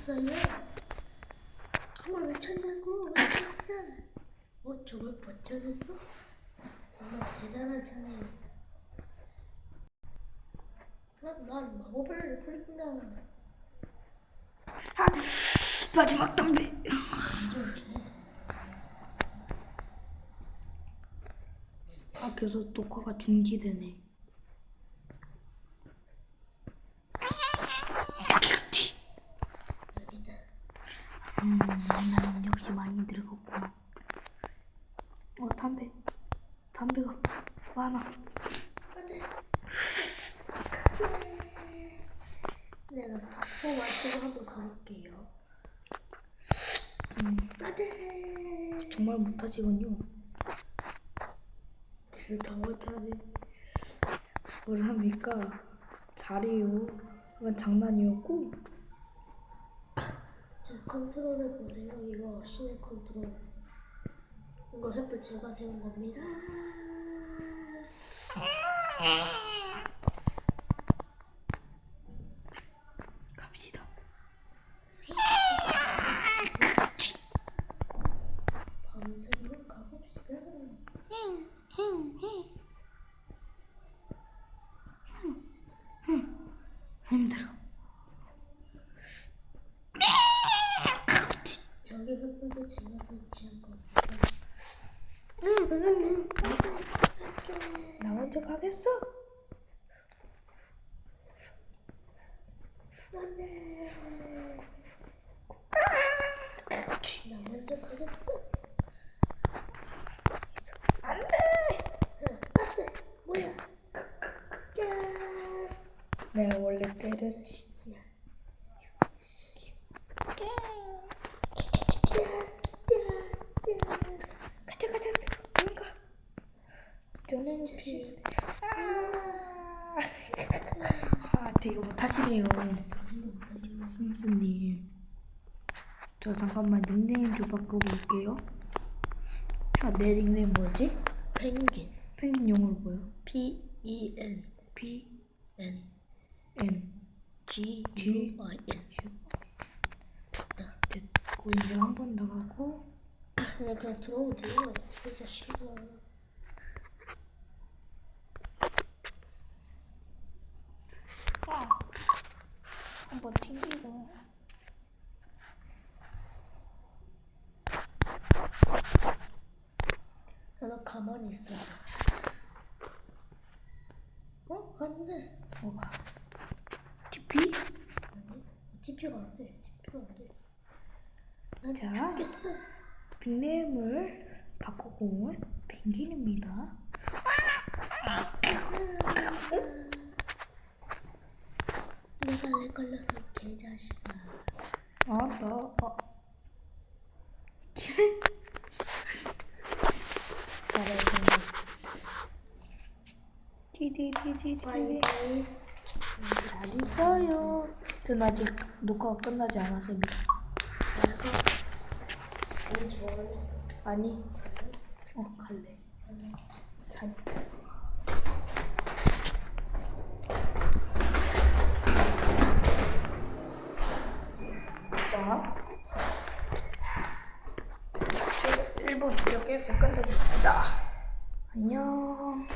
쳤어요? 정말 왜 쳤냐고 왜 쳤어? 어 정말 버텨냈어? 정말 대단하잖아요 그럼 난 마법을 부린다 아, 마지막 담배. 이렇게 아, 녹화가 중지되네. 여기다 음, 나는 역시 많이 늙었고. 어, 담배. 담배가 많아. 내가 사포 마시고 한번 가볼게요 음, 정말 못하시군요. 진짜 못하네 뭘 합니까? 잘해요. 이건 장난이었고. 자 컨트롤을 보세요 이거 신의 컨트롤 이거 횃불 제가 세운 겁니다 갑시다. 밤새도록 가봅시다 힘들어. 저기 횃불도 제가 설치한 겁니다 응 그거는 나 먼저 가겠어. 안돼 나 먼저 가겠어 안 돼! 안돼 뭐야 야 내가 원래 때렸지. 가자, 가자. 얼른 가. 저는 피. 아, 아, 되게 못하시네요. 심스님. 저 잠깐만 닉네임 좀 바꿔볼게요. 아, 내 닉네임 뭐지? 펭귄 펭귄 영어로 뭐야? P E N P N N G G U I N 됐다 됐고 이제 한 번 나가고 그냥 그냥 들어오면 되는 거야 진짜 싫어 한번 튕기고 야, 너 가만히 있어 어? 안돼 뭐가 TP? 아니 TP가 안돼 TP가 안돼 난 자. 죽겠어 닉네임을 바꾸고 펭귄입니다. 내 걸렸어 개자식아 아, 나, 아. 디디디디디. 잘 있어요. 전 아직 녹화가 끝나지 않았습니다. 아니, 어, 갈래. 잘 있어. 자, 유튜브 무료 게임 댓글 드립니다. 안녕.